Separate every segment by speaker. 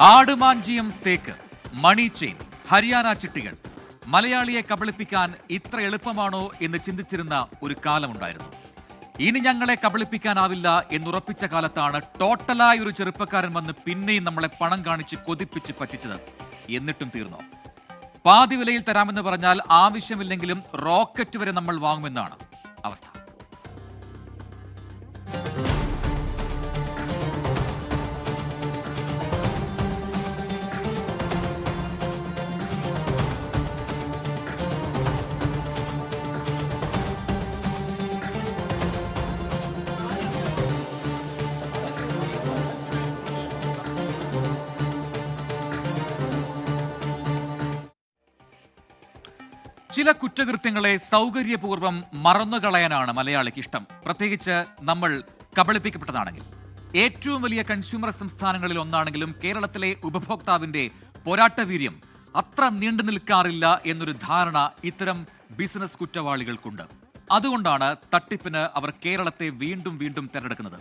Speaker 1: ആടുമാഞ്ചിയം തേക്ക് മണി ചെയിൻ ഹരിയാന ചിട്ടികൾ. മലയാളിയെ കബളിപ്പിക്കാൻ ഇത്ര എളുപ്പമാണോ എന്ന് ചിന്തിച്ചിരുന്ന ഒരു കാലമുണ്ടായിരുന്നു. ഇനി ഞങ്ങളെ കബളിപ്പിക്കാനാവില്ല എന്നുറപ്പിച്ച കാലത്താണ് ടോട്ടലായി ഒരു ചെറുപ്പക്കാരൻ വന്ന് പിന്നെയും നമ്മളെ പണം കാണിച്ച് കൊതിപ്പിച്ച് പറ്റിച്ചത്. എന്നിട്ടും തീർന്നോ? പാതി വിലയിൽ തരാമെന്ന് പറഞ്ഞാൽ ആവശ്യമില്ലെങ്കിലും റോക്കറ്റ് വരെ നമ്മൾ വാങ്ങുമെന്നാണ് അവസ്ഥ. ചില കുറ്റകൃത്യങ്ങളെ സൗകര്യപൂർവം മറന്നുകളയാനാണ് മലയാളിക്ക് ഇഷ്ടം. പ്രത്യേകിച്ച് നമ്മൾ കബളിപ്പിക്കപ്പെട്ടതാണെങ്കിൽ. ഏറ്റവും വലിയ കൺസ്യൂമർ സംസ്ഥാനങ്ങളിൽ ഒന്നാണെങ്കിലും കേരളത്തിലെ ഉപഭോക്താവിന്റെ പോരാട്ടവീര്യം അത്ര നീണ്ടു നിൽക്കാറില്ല എന്നൊരു ധാരണ ഇത്തരം ബിസിനസ് കുറ്റവാളികൾക്കുണ്ട്. അതുകൊണ്ടാണ് തട്ടിപ്പിന് അവർ കേരളത്തെ വീണ്ടും വീണ്ടും തിരഞ്ഞെടുക്കുന്നത്.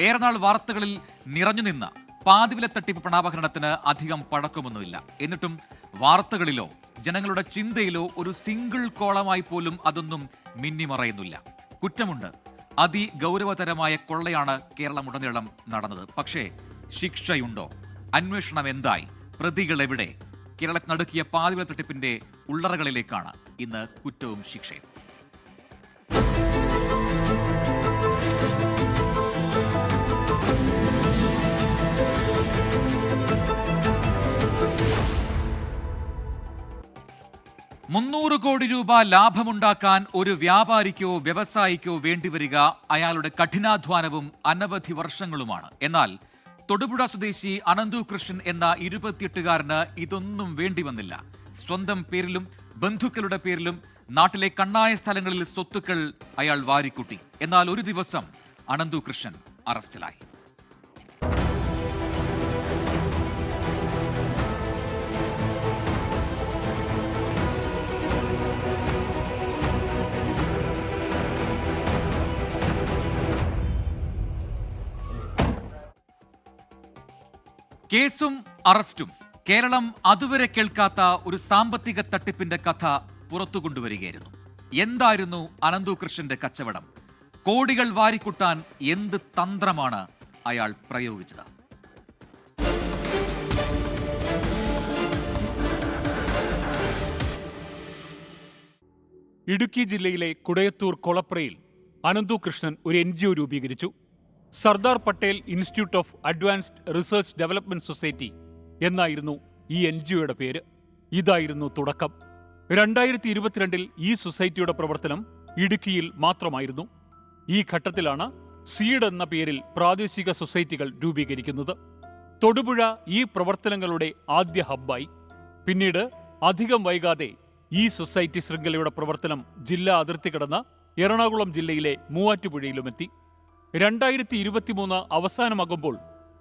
Speaker 1: ഏറെനാൾ വാർത്തകളിൽ നിറഞ്ഞു നിന്ന പാതിവില തട്ടിപ്പ് പണാപകരണത്തിന് അധികം പഴക്കമൊന്നുമില്ല. എന്നിട്ടും വാർത്തകളിലോ ജനങ്ങളുടെ ചിന്തയിലോ ഒരു സിംഗിൾ കോളമായി പോലും അതൊന്നും മിന്നിമറയുന്നില്ല. കുറ്റമുണ്ട്. അതിഗൗരവതരമായ കൊള്ളയാണ് കേരളമുടനീളം നടന്നത്. പക്ഷേ ശിക്ഷയുണ്ടോ? അന്വേഷണം എന്തായി? പ്രതികൾ എവിടെ? കേരളത്തിനടുക്കിയ പാതിവില തട്ടിപ്പിന്റെ ഉള്ളറകളിലേക്കാണ് ഇന്ന് കുറ്റവും ശിക്ഷയും. കോടി രൂപ ലാഭമുണ്ടാക്കാൻ ഒരു വ്യാപാരിക്കോ വ്യവസായിക്കോ വേണ്ടിവരിക അയാളുടെ കഠിനാധ്വാനവും അനവധി വർഷങ്ങളുമാണ്. എന്നാൽ തൊടുപുഴ സ്വദേശി അനന്തു കൃഷ്ണൻ എന്ന ഇരുപത്തിയെട്ടുകാരന് ഇതൊന്നും വേണ്ടി വന്നില്ല സ്വന്തം പേരിലും ബന്ധുക്കളുടെ പേരിലും നാട്ടിലെ കണ്ണായ സ്ഥലങ്ങളിൽ സ്വത്തുക്കൾ അയാൾ വാരിക്കൂട്ടി. എന്നാൽ ഒരു ദിവസം അനന്തു കൃഷ്ണൻ അറസ്റ്റിലായി. കേസും അറസ്റ്റും. കേരളം അതുവരെ കേൾക്കാത്ത ഒരു സാമ്പത്തിക തട്ടിപ്പിന്റെ കഥ പുറത്തു കൊണ്ടുവരികയായിരുന്നു എന്തായിരുന്നു അനന്തു കൃഷ്ണന്റെ കച്ചവടം? കോടികൾ വാരിക്കുട്ടാൻ എന്ത് തന്ത്രമാണ് അയാൾ പ്രയോഗിച്ചത്?
Speaker 2: ഇടുക്കി ജില്ലയിലെ കുടയത്തൂർ കൊളപ്രയിൽ അനന്തു കൃഷ്ണൻ ഒരു എൻ രൂപീകരിച്ചു. Sardar Patel institute of advanced research development society എന്നായിരുന്നു ഈ എൻ ജി ഒയുടെ പേര്. ഇതായിരുന്നു തുടക്കം. രണ്ടായിരത്തി ഇരുപത്തിരണ്ടിൽ ഈ സൊസൈറ്റിയുടെ പ്രവർത്തനം ഇടുക്കിയിൽ മാത്രമായിരുന്നു. ഈ ഘട്ടത്തിലാണ് സീഡ് എന്ന പേരിൽ പ്രാദേശിക സൊസൈറ്റികൾ രൂപീകരിക്കുന്നത്. തൊടുപുഴ ഈ പ്രവർത്തനങ്ങളുടെ ആദ്യ ഹബ്ബായി. പിന്നീട് അധികം വൈകാതെ ഈ സൊസൈറ്റി ശൃംഖലയുടെ പ്രവർത്തനം ജില്ലാ അതിർത്തി കടന്ന് എറണാകുളം ജില്ലയിലെ മൂവാറ്റുപുഴയിലുമെത്തി. രണ്ടായിരത്തി ഇരുപത്തിമൂന്ന് അവസാനമാകുമ്പോൾ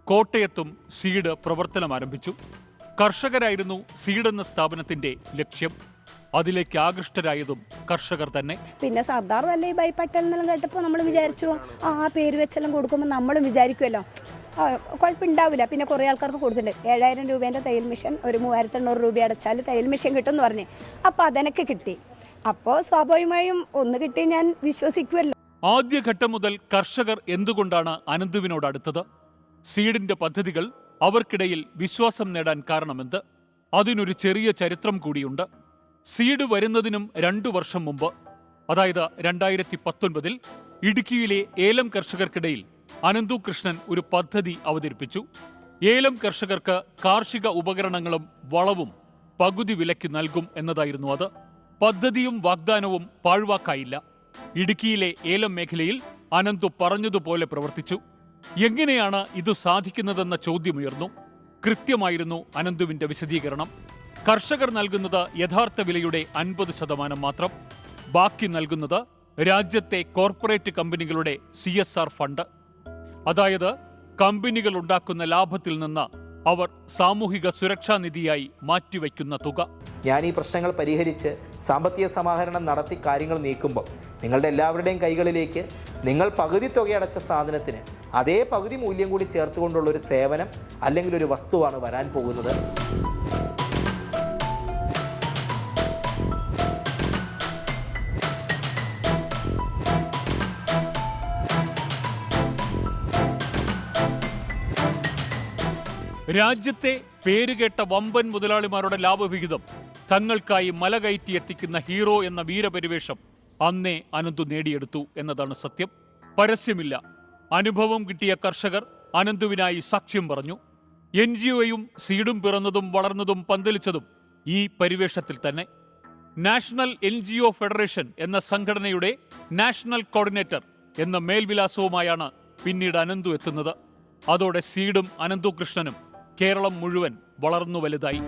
Speaker 2: കോട്ടയത്തും സീഡ് പ്രവർത്തനം ആരംഭിച്ചു. കർഷകരായിരുന്നു സീഡ് എന്ന സ്ഥാപനത്തിന്റെ ലക്ഷ്യം. അതിലേക്ക് ആകൃഷ്ടരായതും കർഷകർ തന്നെ.
Speaker 3: പിന്നെ സർദാർ ഭായ് പട്ടേൽ എന്നെല്ലാം കേട്ടപ്പോൾ നമ്മൾ വിചാരിച്ചു ആ പേര് വെച്ചെല്ലാം കൊടുക്കുമ്പോൾ നമ്മളും വിചാരിക്കുമല്ലോ കുഴപ്പമുണ്ടാവില്ല പിന്നെ കുറേ ആൾക്കാർക്ക് കൊടുത്തിട്ടുണ്ട്. ഏഴായിരം രൂപേന്റെ തയ്യൽ മിഷൻ ഒരു മൂവായിരത്തി എണ്ണൂറ് രൂപ അടച്ചാൽ തയ്യൽ മിഷൻ കിട്ടും എന്ന് പറഞ്ഞ്. അപ്പോൾ അതെനിക്ക് കിട്ടി. അപ്പോൾ സ്വാഭാവികമായും ഒന്ന് കിട്ടി ഞാൻ വിശ്വസിക്കുമല്ലോ
Speaker 2: ആദ്യഘട്ടം മുതൽ കർഷകർ എന്തുകൊണ്ടാണ് അനന്തുവിനോട് അടുത്തത്? സീഡിന്റെ പദ്ധതികൾ അവർക്കിടയിൽ വിശ്വാസം നേടാൻ കാരണമെന്ത്? അതിനൊരു ചെറിയ ചരിത്രം കൂടിയുണ്ട്. സീഡ് വരുന്നതിനും രണ്ടു വർഷം മുമ്പ് അതായത് രണ്ടായിരത്തി പത്തൊൻപതിൽ ഇടുക്കിയിലെ ഏലം കർഷകർക്കിടയിൽ അനന്തു കൃഷ്ണൻ ഒരു പദ്ധതി അവതരിപ്പിച്ചു. ഏലം കർഷകർക്ക് കാർഷിക ഉപകരണങ്ങളും വളവും പകുതി വിലയ്ക്ക് നൽകും എന്നതായിരുന്നു അത്. പദ്ധതിയും വാഗ്ദാനവും പാഴ്വാക്കായില്ല. ഇടുക്കിയിലെ ഏലം മേഖലയിൽ അനന്തു പറഞ്ഞതുപോലെ പ്രവർത്തിച്ചു. എങ്ങനെയാണ് ഇത് സാധിക്കുന്നതെന്ന ചോദ്യമുയർന്നു. കൃത്യമായിരുന്നു അനന്തുവിന്റെ വിശദീകരണം. കർഷകർ നൽകുന്നത് യഥാർത്ഥ വിലയുടെ അൻപത് ശതമാനം മാത്രം. ബാക്കി നൽകുന്നത് രാജ്യത്തെ കോർപ്പറേറ്റ് കമ്പനികളുടെ സി ഫണ്ട്. അതായത് കമ്പനികൾ ഉണ്ടാക്കുന്ന ലാഭത്തിൽ നിന്ന് അവർ സാമൂഹിക സുരക്ഷാ നിധിയായി മാറ്റിവെക്കുന്ന തുക.
Speaker 4: ഞാൻ ഈ പ്രശ്നങ്ങൾ പരിഹരിച്ച് സാമ്പത്തിക സമാഹരണം നടത്തി കാര്യങ്ങൾ നീക്കുമ്പോൾ നിങ്ങളുടെ എല്ലാവരുടെയും കൈകളിലേക്ക് നിങ്ങൾ പകുതി തുകയടച്ച സാധനത്തിന് അതേ പകുതി മൂല്യം കൂടി ചേർത്തുകൊണ്ടുള്ള ഒരു സേവനം അല്ലെങ്കിൽ ഒരു വസ്തുവാണ് വരാൻ പോകുന്നത്.
Speaker 2: രാജ്യത്തെ പേരുകേട്ട വമ്പൻ മുതലാളിമാരുടെ ലാഭവിഹിതം തങ്ങൾക്കായി മല കയറ്റി എത്തിക്കുന്ന ഹീറോ എന്ന വീരപരിവേഷം അന്നേ അനന്തു നേടിയെടുത്തു എന്നതാണ് സത്യം. പരസ്യമില്ല. അനുഭവം കിട്ടിയ കർഷകർ അനന്തുവിനായി സാക്ഷ്യം പറഞ്ഞു. എൻ ജി ഒയും സീഡും പിറന്നതും വളർന്നതും പന്തലിച്ചതും ഈ പരിവേഷത്തിൽ തന്നെ. National N G O federation എന്ന സംഘടനയുടെ നാഷണൽ കോർഡിനേറ്റർ എന്ന മേൽവിലാസവുമായാണ് പിന്നീട് അനന്തു എത്തുന്നത്. അതോടെ സീഡും അനന്തു കൃഷ്ണനും കേരളം മുഴുവൻ വളർന്നു വലുതായി.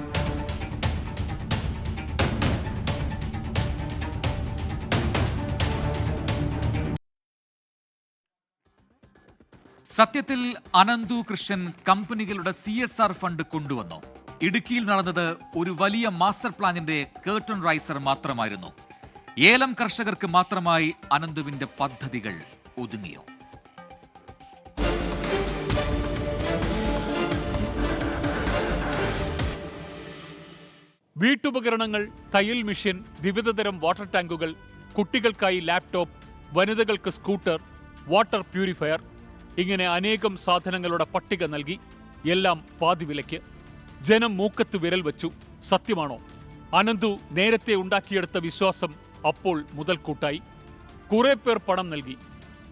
Speaker 1: സത്യത്തിൽ അനന്തു കൃഷ്ണൻ കമ്പനികളുടെ സി എസ് ആർ ഫണ്ട് കൊണ്ടുവന്നു. ഇടുക്കിയിൽ നടന്നത് ഒരു വലിയ മാസ്റ്റർ പ്ലാനിന്റെ കേർട്ടൺ റൈസർ മാത്രമായിരുന്നു. ഏലം കർഷകർക്ക് മാത്രമായി അനന്തുവിന്റെ പദ്ധതികൾ ഒതുങ്ങിയോ?
Speaker 2: വീട്ടുപകരണങ്ങൾ തയ്യൽ മെഷീൻ വിവിധതരം വാട്ടർ ടാങ്കുകൾ കുട്ടികൾക്കായി ലാപ്ടോപ്പ് വനിതകൾക്ക് സ്കൂട്ടർ വാട്ടർ പ്യൂരിഫയർ ഇങ്ങനെ അനേകം സാധനങ്ങളുടെ പട്ടിക നൽകി എല്ലാം പാതി വിലയ്ക്ക്. ജനം മൂക്കത്ത് വിരൽ വച്ചു. സത്യമാണോ? അനന്തു നേരത്തെ ഉണ്ടാക്കിയെടുത്ത വിശ്വാസം അപ്പോൾ മുതൽക്കൂട്ടായി. കുറെ പേർ പണം നൽകി.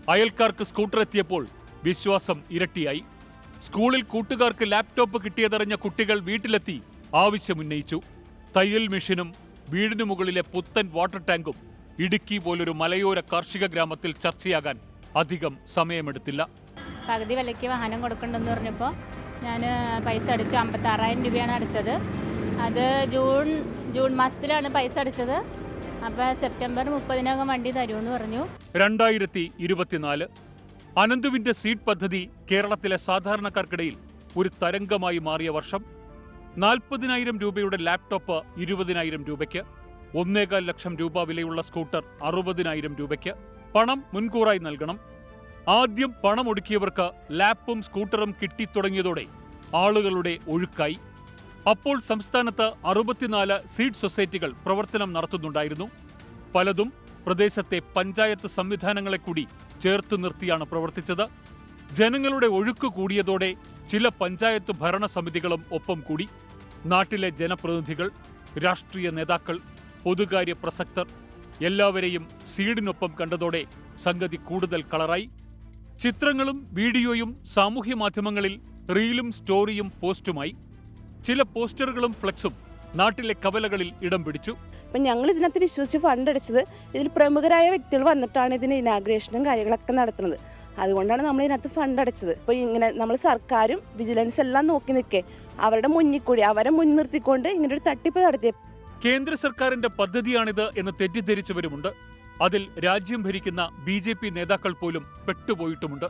Speaker 2: അയൽക്കാർക്ക് സ്കൂട്ടർ എത്തിയപ്പോൾ വിശ്വാസം ഇരട്ടിയായി. സ്കൂളിൽ കൂട്ടുകാർക്ക് ലാപ്ടോപ്പ് കിട്ടിയതറിഞ്ഞ കുട്ടികൾ വീട്ടിലെത്തി ആവശ്യമുന്നയിച്ചു. തയ്യൽ മെഷീനും വീടിനു മുകളിലെ പുത്തൻ വാട്ടർ ടാങ്കും ഇടുക്കി പോലൊരു മലയോര കാർഷിക ഗ്രാമത്തിൽ ചർച്ചയാകാൻ അധികം സമയമെടുത്തില്ല.
Speaker 5: പകുതി വിലയ്ക്ക് വാഹനം കൊടുക്കണ്ടെന്ന് പറഞ്ഞപ്പോൾ ഞാൻ പൈസ അടിച്ചു. അമ്പത്താറായിരം രൂപയാണ് അടിച്ചത്. അത് ജൂൺ ജൂൺ മാസത്തിലാണ് പൈസ അടിച്ചത്. അപ്പോൾ സെപ്റ്റംബർ മുപ്പതിനകം വണ്ടി തരുമെന്ന് പറഞ്ഞു.
Speaker 2: രണ്ടായിരത്തി ഇരുപത്തിനാല്. അനന്തുവിന്റെ സീഡ് പദ്ധതി കേരളത്തിലെ സാധാരണക്കാർക്കിടയിൽ ഒരു തരംഗമായി മാറിയ വർഷം നാൽപ്പതിനായിരം രൂപയുടെ ലാപ്ടോപ്പ് ഇരുപതിനായിരം രൂപയ്ക്ക് ഒന്നേകാൽ ലക്ഷം രൂപ വിലയുള്ള സ്കൂട്ടർ അറുപതിനായിരം രൂപയ്ക്ക് പണം മുൻകൂറായി നൽകണം. ആദ്യം പണം ഒടുക്കിയവർക്ക് ലാപ്പും സ്കൂട്ടറും കിട്ടിത്തുടങ്ങിയതോടെ ആളുകളുടെ ഒഴുക്കായി. അപ്പോൾ സംസ്ഥാനത്ത് അറുപത്തിനാല് സീഡ് സൊസൈറ്റികൾ പ്രവർത്തനം നടത്തുന്നുണ്ടായിരുന്നു. പലതും പ്രദേശത്തെ പഞ്ചായത്ത് സംവിധാനങ്ങളെ കൂടി ചേർത്ത് നിർത്തിയാണ് പ്രവർത്തിച്ചത്. ജനങ്ങളുടെ ഒഴുക്ക് കൂടിയതോടെ ചില പഞ്ചായത്ത് ഭരണസമിതികളും ഒപ്പം കൂടി. നാട്ടിലെ ജനപ്രതിനിധികൾ രാഷ്ട്രീയ നേതാക്കൾ പൊതുകാര്യ പ്രസക്തർ എല്ലാവരെയും സീഡിനൊപ്പം കണ്ടതോടെ സംഗതി കൂടുതൽ കളറായി. ചിത്രങ്ങളും വീഡിയോയും സാമൂഹ്യ മാധ്യമങ്ങളിൽ റീലും സ്റ്റോറിയും പോസ്റ്റുമായി. ചില പോസ്റ്ററുകളും ഫ്ലെക്സും നാട്ടിലെ കവലകളിൽ ഇടം പിടിച്ചു.
Speaker 6: അപ്പം ഞങ്ങൾ ഇതിനകത്ത് വിശ്വസിച്ച് ഫണ്ടടിച്ചത് ഇതിൽ പ്രമുഖരായ വ്യക്തികൾ വന്നിട്ടാണ് ഇതിന് ഇനാഗ്രേഷനും കാര്യങ്ങളൊക്കെ നടത്തുന്നത്. അതുകൊണ്ടാണ് നമ്മൾ ഇതിനകത്ത് ഫണ്ട് അടച്ചത്. ഇപ്പോൾ ഇങ്ങനെ നമ്മൾ സർക്കാരും വിജിലൻസ് എല്ലാം നോക്കി നിൽക്കേ. അവരുടെ മുന്നിൽ കൂടി അവരെ മുൻനിർത്തിക്കൊണ്ട് ഇങ്ങനെ ഒരു തട്ടിപ്പ് നടത്തി
Speaker 2: കേന്ദ്ര സർക്കാരിന്റെ പദ്ധതിയാണിത് എന്ന് തെറ്റിദ്ധരിച്ചവരുമുണ്ട്. അതിൽ രാജ്യം ഭരിക്കുന്ന ബി ജെ പി നേതാക്കൾ പോലും പെട്ടുപോയിട്ടുമുണ്ട്.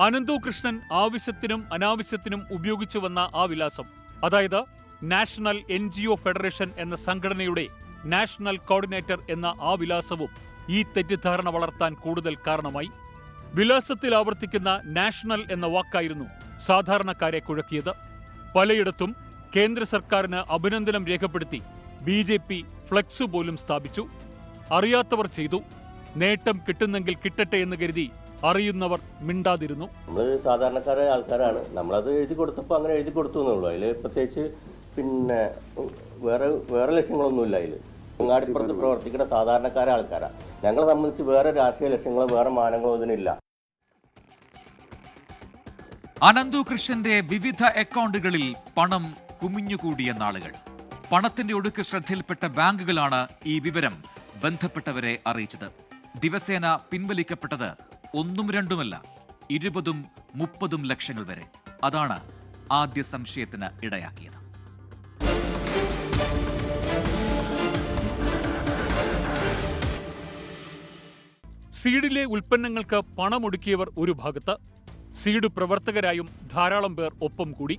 Speaker 2: അനന്തു കൃഷ്ണൻ ആവശ്യത്തിനും അനാവശ്യത്തിനും ഉപയോഗിച്ചു വന്ന ആ വിലാസം അതായത് national N G O federation എന്ന സംഘടനയുടെ നാഷണൽ കോർഡിനേറ്റർ എന്ന ആ വിലാസവും ഈ തെറ്റിദ്ധാരണ വളർത്താൻ കൂടുതൽ കാരണമായി. വിലാസത്തിൽ ആവർത്തിക്കുന്ന നാഷണൽ എന്ന വാക്കായിരുന്നു സാധാരണക്കാരെ കുഴക്കിയത്. പലയിടത്തും കേന്ദ്ര സർക്കാരിന് അഭിനന്ദനം രേഖപ്പെടുത്തി ബി ജെ പി ഫ്ലെക്സ് പോലും സ്ഥാപിച്ചു. അറിയാത്തവർ ചെയ്തു. നേട്ടം കിട്ടുന്നെങ്കിൽ കിട്ടട്ടെ എന്ന് കരുതി അറിയുന്നവർ മിണ്ടാതിരുന്നു.
Speaker 7: നമ്മൾ സാധാരണക്കാരായ ആൾക്കാരാണ്. നമ്മളത് എഴുതി കൊടുത്തപ്പോൾ അങ്ങനെ എഴുതി കൊടുത്തു എന്നുള്ളൂ അതിൽ പ്രത്യേകിച്ച് പിന്നെ വേറെ വേറെ ലക്ഷ്യങ്ങളൊന്നുമില്ല അതിൽ അങ്ങാടിപ്പുറത്ത് പ്രവർത്തിക്കുന്ന സാധാരണക്കാരായ ആൾക്കാരാണ് ഞങ്ങളെ സംബന്ധിച്ച് വേറെ രാഷ്ട്രീയ ലക്ഷ്യങ്ങളോ വേറെ മാനങ്ങളോ ഇതിനില്ല.
Speaker 1: അനന്തു കൃഷ്ണന്റെ വിവിധ അക്കൗണ്ടുകളിൽ പണം കുമിഞ്ഞുകൂടിയ നാളുകൾ. പണത്തിന്റെ ഒടുക്ക് ശ്രദ്ധയിൽപ്പെട്ട ബാങ്കുകളാണ് ഈ വിവരം ബന്ധപ്പെട്ടവരെ അറിയിച്ചത്. ദിവസേന പിൻവലിക്കപ്പെട്ടത് ഒന്നും രണ്ടുമല്ല ഇരുപതും മുപ്പതും ലക്ഷങ്ങൾ വരെ. അതാണ് ആദ്യ സംശയത്തിന് ഇടയാക്കിയത്.
Speaker 2: സീഡിലെ ഉൽപ്പന്നങ്ങൾക്ക് പണമൊടുക്കിയവർ ഒരു ഭാഗത്ത് സീഡ് പ്രവർത്തകരായും ധാരാളം പേർ ഒപ്പം കൂടി.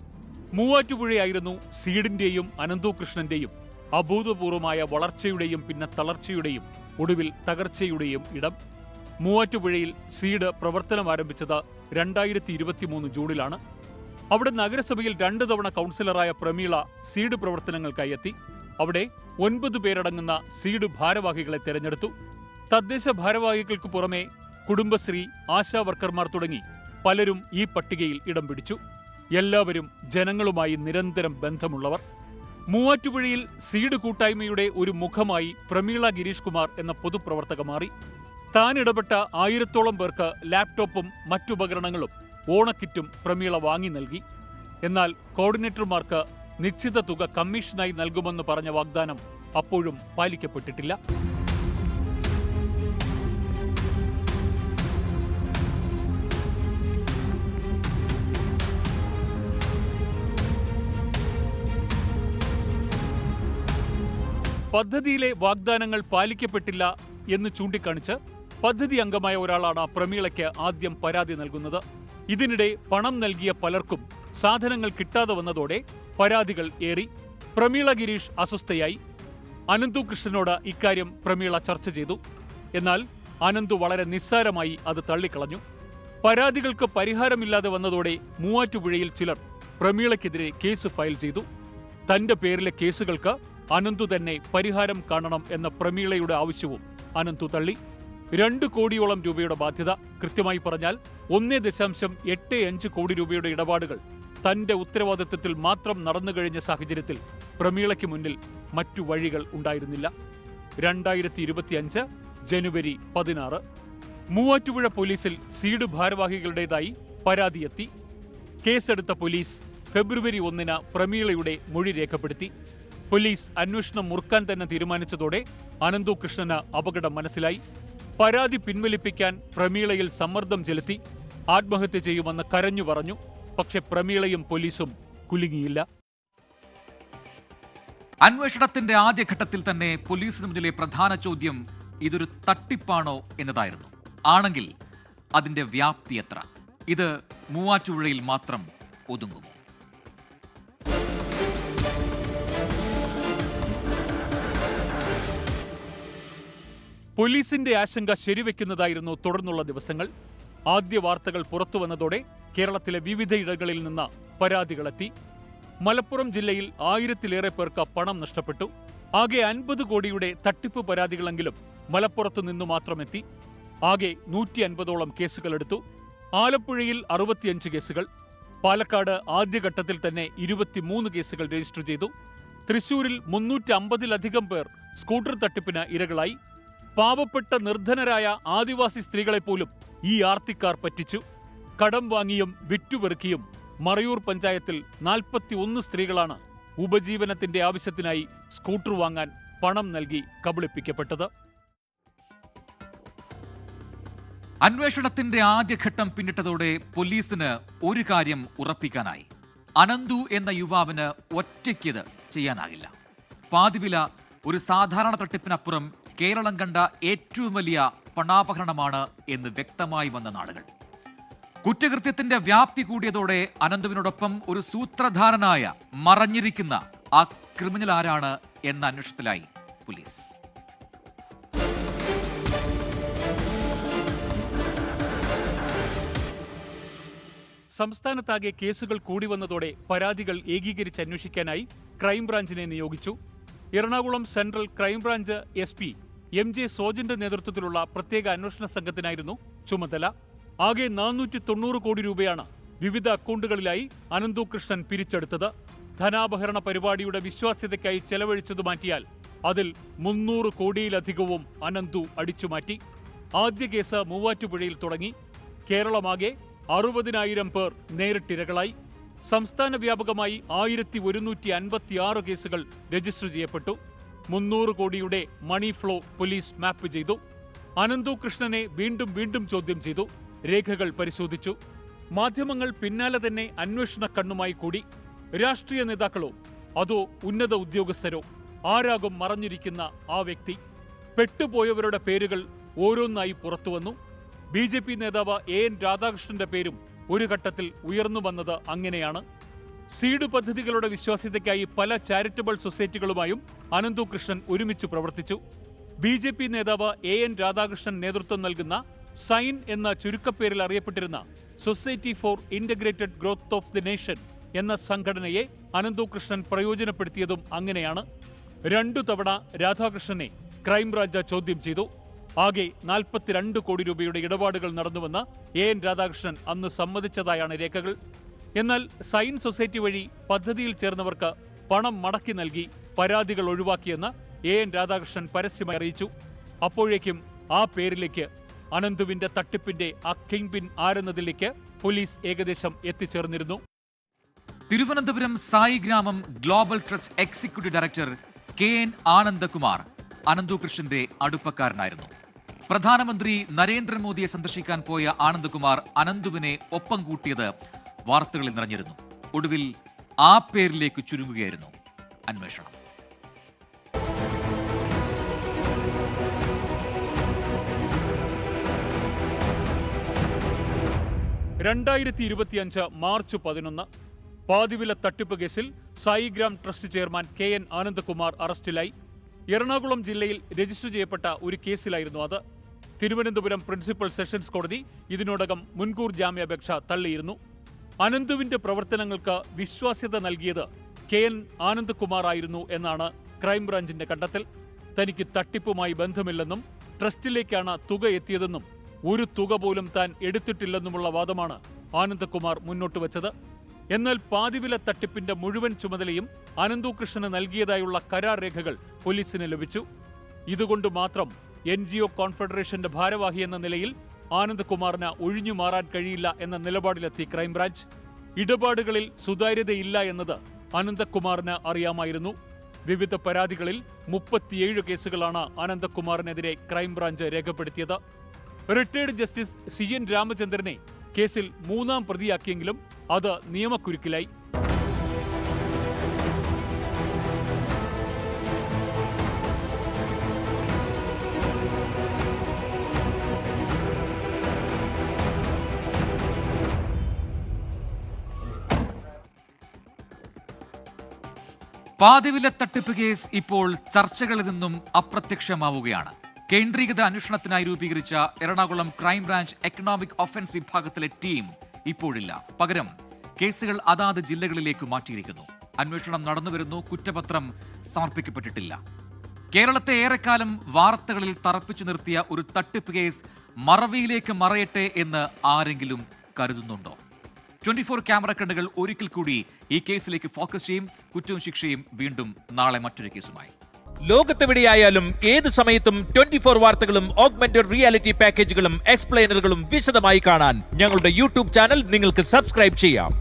Speaker 2: മൂവാറ്റുപുഴയായിരുന്നു സീഡിന്റെയും അനന്തുകൃഷ്ണന്റെയും അഭൂതപൂർവമായ വളർച്ചയുടെയും പിന്നെ തളർച്ചയുടെയും ഒടുവിൽ തകർച്ചയുടെയും ഇടം. മൂവാറ്റുപുഴയിൽ സീഡ് പ്രവർത്തനം ആരംഭിച്ചത് രണ്ടായിരത്തി ഇരുപത്തിമൂന്ന് ജൂണിലാണ്. അവിടെ നഗരസഭയിൽ രണ്ടു തവണ കൗൺസിലറായ പ്രമീള സീഡ് പ്രവർത്തനങ്ങൾക്കായി എത്തി. അവിടെ ഒൻപത് പേരടങ്ങുന്ന സീഡ് ഭാരവാഹികളെ തെരഞ്ഞെടുത്തു. തദ്ദേശ ഭാരവാഹികൾക്ക് പുറമെ കുടുംബശ്രീ ആശാ വർക്കർമാർ തുടങ്ങി. പലരും ഈ പട്ടികയിൽ ഇടം പിടിച്ചു. എല്ലാവരും ജനങ്ങളുമായി നിരന്തരം ബന്ധമുള്ളവർ. മൂവാറ്റുപുഴയിൽ സീഡ് കൂട്ടായ്മയുടെ ഒരു മുഖമായി പ്രമീള ഗിരീഷ് കുമാർ എന്ന പൊതുപ്രവർത്തക മാറി. താൻ ഇടപെട്ട ആയിരത്തോളം പേർക്ക് ലാപ്ടോപ്പും മറ്റുപകരണങ്ങളും ഓണക്കിറ്റും പ്രമീള വാങ്ങി നൽകി. എന്നാൽ കോർഡിനേറ്റർമാർക്ക് നിശ്ചിത തുക കമ്മീഷനായി നൽകുമെന്ന് പറഞ്ഞ വാഗ്ദാനം അപ്പോഴും പാലിക്കപ്പെട്ടിട്ടില്ല. പദ്ധതിയിലെ വാഗ്ദാനങ്ങൾ പാലിക്കപ്പെട്ടില്ല എന്ന് ചൂണ്ടിക്കാണിച്ച് പദ്ധതി അംഗമായ ഒരാളാണ് പ്രമീളയ്ക്ക് ആദ്യം പരാതി നൽകുന്നത്. ഇതിനിടെ പണം നൽകിയ പലർക്കും സാധനങ്ങൾ കിട്ടാതെ വന്നതോടെ പരാതികൾ ഏറി. പ്രമീള ഗിരീഷ് അസ്വസ്ഥയായി. അനന്തു കൃഷ്ണനോട് ഇക്കാര്യം പ്രമീള ചർച്ച ചെയ്തു. എന്നാൽ അനന്തു വളരെ നിസ്സാരമായി അത് തള്ളിക്കളഞ്ഞു. പരാതികൾക്ക് പരിഹാരമില്ലാതെ വന്നതോടെ മൂവാറ്റുപുഴയിൽ ചിലർ പ്രമീളയ്ക്കെതിരെ കേസ് ഫയൽ ചെയ്തു. തന്റെ പേരിലെ കേസുകൾക്ക് അനന്തു തന്നെ പരിഹാരം കാണണം എന്ന പ്രമീളയുടെ ആവശ്യവും അനന്തു തള്ളി. രണ്ട് കോടിയോളം രൂപയുടെ ബാധ്യത. കൃത്യമായി പറഞ്ഞാൽ ഒന്നേ ദശാംശം എട്ട് അഞ്ച് കോടി രൂപയുടെ ഇടപാടുകൾ തന്റെ ഉത്തരവാദിത്വത്തിൽ മാത്രം നടന്നു കഴിഞ്ഞ സാഹചര്യത്തിൽ പ്രമീളയ്ക്ക് മുന്നിൽ മറ്റു വഴികൾ ഉണ്ടായിരുന്നില്ല. രണ്ടായിരത്തി ഇരുപത്തിയഞ്ച് ജനുവരി പതിനാറ് മൂവാറ്റുപുഴ പോലീസിൽ സീഡ് ഭാരവാഹികളുടേതായി പരാതിയെത്തി. കേസെടുത്ത പോലീസ് ഫെബ്രുവരി ഒന്നിന് പ്രമീളയുടെ മൊഴി രേഖപ്പെടുത്തി. പോലീസ് അന്വേഷണം മുറുക്കാൻ തന്നെ തീരുമാനിച്ചതോടെ അനന്തു കൃഷ്ണന് അപകടം മനസ്സിലായി. പരാതി പിൻവലിപ്പിക്കാൻ പ്രമീളയിൽ സമ്മർദ്ദം ചെലുത്തി. ആത്മഹത്യ ചെയ്യുമെന്ന് കരഞ്ഞു പറഞ്ഞു. പക്ഷെ പ്രമീളയും പോലീസും കുലുങ്ങിയില്ല.
Speaker 1: അന്വേഷണത്തിന്റെ ആദ്യഘട്ടത്തിൽ തന്നെ പോലീസിന് മുന്നിലെ പ്രധാന ചോദ്യം ഇതൊരു തട്ടിപ്പാണോ എന്നതായിരുന്നു. ആണെങ്കിൽ അതിന്റെ വ്യാപ്തി എത്ര? ഇത് മൂവാറ്റുപുഴയിൽ മാത്രം ഒതുങ്ങുമോ?
Speaker 2: പോലീസിന്റെ ആശങ്ക ശരിവെക്കുന്നതായിരുന്നു തുടർന്നുള്ള ദിവസങ്ങൾ. ആദ്യ വാർത്തകൾ പുറത്തു വന്നതോടെ കേരളത്തിലെ വിവിധയിടങ്ങളിൽ നിന്ന് പരാതികളെത്തി. മലപ്പുറം ജില്ലയിൽ ആയിരത്തിലേറെ പേർക്ക് പണം നഷ്ടപ്പെട്ടു. ആകെ അൻപത് കോടിയുടെ തട്ടിപ്പ് പരാതികളെങ്കിലും മലപ്പുറത്തു നിന്നു മാത്രമെത്തി. ആകെ നൂറ്റി അൻപതോളം കേസുകളെടുത്തു. ആലപ്പുഴയിൽ അറുപത്തിയഞ്ച് കേസുകൾ. പാലക്കാട് ആദ്യഘട്ടത്തിൽ തന്നെ ഇരുപത്തിമൂന്ന് കേസുകൾ രജിസ്റ്റർ ചെയ്തു. തൃശൂരിൽ മുന്നൂറ്റി അമ്പതിലധികം പേർ സ്കൂട്ടർ തട്ടിപ്പിന് ഇരകളായി. പാവപ്പെട്ട നിർധനരായ ആദിവാസി സ്ത്രീകളെപ്പോലും ഈ ആർത്തിക്കാർ പറ്റിച്ചു. കടം വാങ്ങിയും വിറ്റുപെറുക്കിയും മറയൂർ പഞ്ചായത്തിൽ നാൽപ്പത്തി ഒന്ന് സ്ത്രീകളാണ് ഉപജീവനത്തിന്റെ ആവശ്യത്തിനായി സ്കൂട്ടർ വാങ്ങാൻ പണം നൽകി കബളിപ്പിക്കപ്പെട്ടത്.
Speaker 1: അന്വേഷണത്തിന്റെ ആദ്യഘട്ടം പിന്നിട്ടതോടെ പോലീസിന് ഒരു കാര്യം ഉറപ്പിക്കാനായി. അനന്തു എന്ന യുവാവിന് ഒറ്റയ്ക്കിത് ചെയ്യാനാകില്ല. പാതിവില ഒരു സാധാരണ തട്ടിപ്പിനപ്പുറം കേരളം കണ്ട ഏറ്റവും വലിയ പണാപഹരണമാണ് എന്ന് വ്യക്തമായി വന്ന നാടുകൾ കുറ്റകൃത്യത്തിന്റെ വ്യാപ്തി കൂടിയതോടെ അനന്തുവിനോടൊപ്പം ഒരു സൂത്രധാരനായ മറഞ്ഞിരിക്കുന്ന ആ ക്രിമിനൽ ആരാണ് എന്ന അന്വേഷണത്തിലായി പോലീസ്.
Speaker 2: സംസ്ഥാനത്താകെ കേസുകൾ കൂടി വന്നതോടെ പരാതികൾ ഏകീകരിച്ച് അന്വേഷിക്കാനായി ക്രൈംബ്രാഞ്ചിനെ നിയോഗിച്ചു. Ernakulam central crime branch S P M J സോജന്റെ നേതൃത്വത്തിലുള്ള പ്രത്യേക അന്വേഷണ സംഘത്തിനായിരുന്നു ചുമതല. ആകെ നാനൂറ്റി തൊണ്ണൂറ് കോടി രൂപയാണ് വിവിധ അക്കൗണ്ടുകളിലായി അനന്തു കൃഷ്ണൻ പിരിച്ചെടുത്തത്. ധനാപഹരണ പരിപാടിയുടെ വിശ്വാസ്യതയ്ക്കായി ചെലവഴിച്ചത് മാറ്റിയാൽ അതിൽ മുന്നൂറ് കോടിയിലധികവും അനന്തു അടിച്ചുമാറ്റി. ആദ്യ കേസ് മൂവാറ്റുപുഴയിൽ തുടങ്ങി. കേരളമാകെ അറുപതിനായിരം പേർ നേരിട്ടിരകളായി. സംസ്ഥാന വ്യാപകമായി ആയിരത്തി ഒരുന്നൂറ്റി അൻപത്തിയാറ് കേസുകൾ രജിസ്റ്റർ ചെയ്യപ്പെട്ടു. മുന്നൂറ് കോടിയുടെ മണി ഫ്ലോ പോലീസ് മാപ്പ് ചെയ്തു. അനന്തു കൃഷ്ണനെ വീണ്ടും വീണ്ടും ചോദ്യം ചെയ്തു. രേഖകൾ പരിശോധിച്ചു. മാധ്യമങ്ങൾ പിന്നാലെ തന്നെ അന്വേഷണ കണ്ണുമായി കൂടി. രാഷ്ട്രീയ നേതാക്കളോ അതോ ഉന്നത ഉദ്യോഗസ്ഥരോ ആരാകും മറഞ്ഞിരിക്കുന്ന ആ വ്യക്തി. പെട്ടുപോയവരുടെ പേരുകൾ ഓരോന്നായി പുറത്തുവന്നു ബി ജെ പി നേതാവ് എ എൻ രാധാകൃഷ്ണന്റെ പേരും ഒരു ഘട്ടത്തിൽ ഉയർന്നു വന്നത് അങ്ങനെയാണ്. സീഡ് പദ്ധതികളുടെ വിശ്വാസ്യതയ്ക്കായി പല ചാരിറ്റബിൾ സൊസൈറ്റികളുമായും അനന്തു കൃഷ്ണൻ ഒരുമിച്ച് പ്രവർത്തിച്ചു. ബി ജെ പി നേതാവ് എ എൻ രാധാകൃഷ്ണൻ നേതൃത്വം നൽകുന്ന സൈൻ എന്ന ചുരുക്കപ്പേരിൽ അറിയപ്പെട്ടിരുന്ന society for integrated growth of the nation എന്ന സംഘടനയെ അനന്തു കൃഷ്ണൻ പ്രയോജനപ്പെടുത്തിയതും അങ്ങനെയാണ്. രണ്ടു തവണ രാധാകൃഷ്ണനെ ക്രൈംബ്രാഞ്ച് ചോദ്യം ചെയ്തു. ആകെ നാൽപ്പത്തിരണ്ട് കോടി രൂപയുടെ ഇടപാടുകൾ നടന്നുവെന്ന് എ എൻ രാധാകൃഷ്ണൻ അന്ന് സമ്മതിച്ചതായാണ് രേഖകൾ. എന്നാൽ സയൻസ് സൊസൈറ്റി വഴി പദ്ധതിയിൽ ചേർന്നവർക്ക് പണം മടക്കി നൽകി പരാതികൾ ഒഴിവാക്കിയെന്ന് എ എൻ രാധാകൃഷ്ണൻ പരസ്യമായി അറിയിച്ചു. അപ്പോഴേക്കും ആ പേരിലേക്ക് അനന്തുവിന്റെ തട്ടിപ്പിന്റെ ആ കിങ് പിൻ ആരെന്നതിലേക്ക് പോലീസ് ഏകദേശം എത്തിച്ചേർന്നിരുന്നു.
Speaker 1: തിരുവനന്തപുരം സായി ഗ്രാമം global trust executive director K N Anandakumar Ananthu കൃഷ്ണന്റെ അടുപ്പക്കാരനായിരുന്നു. പ്രധാനമന്ത്രി നരേന്ദ്രമോദിയെ സന്ദർശിക്കാൻ പോയ ആനന്ദകുമാർ അനന്തുവിനെ ഒപ്പം കൂട്ടിയത് വാർത്തകളിൽ നിറഞ്ഞിരുന്നു. ഒടുവിൽ ആ പേരിലേക്ക് ചുരുങ്ങുകയായിരുന്നു അന്വേഷണം.
Speaker 2: രണ്ടായിരത്തി ഇരുപത്തിയഞ്ച് മാർച്ച് പതിനൊന്ന് പാതിവില തട്ടിപ്പ് കേസിൽ Saigram trust chairman K N Anandakumar അറസ്റ്റിലായി. എറണാകുളം ജില്ലയിൽ രജിസ്റ്റർ ചെയ്യപ്പെട്ട ഒരു കേസിലായിരുന്നു അത്. തിരുവനന്തപുരം പ്രിൻസിപ്പൽ സെഷൻസ് കോടതി ഇതിനോടകം മുൻകൂർ ജാമ്യാപേക്ഷ തള്ളിയിരുന്നു. അനന്തുവിന്റെ പ്രവർത്തനങ്ങൾക്ക് വിശ്വാസ്യത നൽകിയത് കെ എൻ ആനന്ദകുമാർ ആയിരുന്നു എന്നാണ് ക്രൈംബ്രാഞ്ചിന്റെ കണ്ടെത്തൽ. തനിക്ക് തട്ടിപ്പുമായി ബന്ധമില്ലെന്നും ട്രസ്റ്റിലേക്കാണ് തുക എത്തിയതെന്നും ഒരു തുക പോലും താൻ എടുത്തിട്ടില്ലെന്നുമുള്ള വാദമാണ് ആനന്ദകുമാർ മുന്നോട്ട് വച്ചത്. എന്നാൽ പാതിവില തട്ടിപ്പിന്റെ മുഴുവൻ ചുമതലയും അനന്തു കൃഷ്ണന് നൽകിയതായുള്ള കരാർ രേഖകൾ പോലീസിന് ലഭിച്ചു. ഇതുകൊണ്ട് മാത്രം എൻ ജി ഒ കോൺഫെഡറേഷന്റെ ഭാരവാഹി എന്ന നിലയിൽ ആനന്ദകുമാറിന് ഒഴിഞ്ഞു മാറാൻ കഴിയില്ല എന്ന നിലപാടിലെത്തി ക്രൈംബ്രാഞ്ച്. ഇടപാടുകളിൽ സുതാര്യതയില്ല എന്നത് അനന്തകുമാറിന് അറിയാമായിരുന്നു. വിവിധ പരാതികളിൽ മുപ്പത്തിയേഴ് കേസുകളാണ് അനന്തകുമാറിനെതിരെ ക്രൈംബ്രാഞ്ച് രേഖപ്പെടുത്തിയത്. റിട്ടയർഡ് ജസ്റ്റിസ് സി എൻ രാമചന്ദ്രനെ കേസിൽ മൂന്നാം പ്രതിയാക്കിയെങ്കിലും അത് നിയമക്കുരുക്കിലായി.
Speaker 1: പാതിവില തട്ടിപ്പ് കേസ് ഇപ്പോൾ ചർച്ചകളിൽ നിന്നും അപ്രത്യക്ഷമാവുകയാണ്. കേന്ദ്രീകൃത അന്വേഷണത്തിനായി രൂപീകരിച്ച Ernakulam crime branch economic offence വിഭാഗത്തിലെ ടീം ഇപ്പോഴില്ല. പകരം കേസുകൾ അതാത് ജില്ലകളിലേക്ക് മാറ്റിയിരിക്കുന്നു. അന്വേഷണം നടന്നുവരുന്നു കുറ്റപത്രം സമർപ്പിക്കപ്പെട്ടിട്ടില്ല. കേരളത്തെ ഏറെക്കാലം വാർത്തകളിൽ തറപ്പിച്ചു നിർത്തിയ ഒരു തട്ടിപ്പ് കേസ് മറവിയിലേക്ക് മറയട്ടെ എന്ന് ആരെങ്കിലും കരുതുന്നുണ്ടോ? ട്വന്റി ഫോർ ക്യാമറ കണ്ണുകൾ ഒരിക്കൽ കൂടി ഈ കേസിലേക്ക് ഫോക്കസ് ചെയ്യും. കുറ്റവും ശിക്ഷയും വീണ്ടും നാളെ മറ്റൊരു കേസുമായി.
Speaker 8: ലോകത്തെവിടെയായാലും ഏത് സമയത്തും ട്വന്റി ഫോർ വാർത്തകളും ഓഗ്മെന്റഡ് റിയാലിറ്റി പാക്കേജുകളും എക്സ്പ്ലെയിനറുകളും വിശദമായി കാണാൻ ഞങ്ങളുടെ യൂട്യൂബ് ചാനൽ നിങ്ങൾക്ക് സബ്സ്ക്രൈബ് ചെയ്യാം.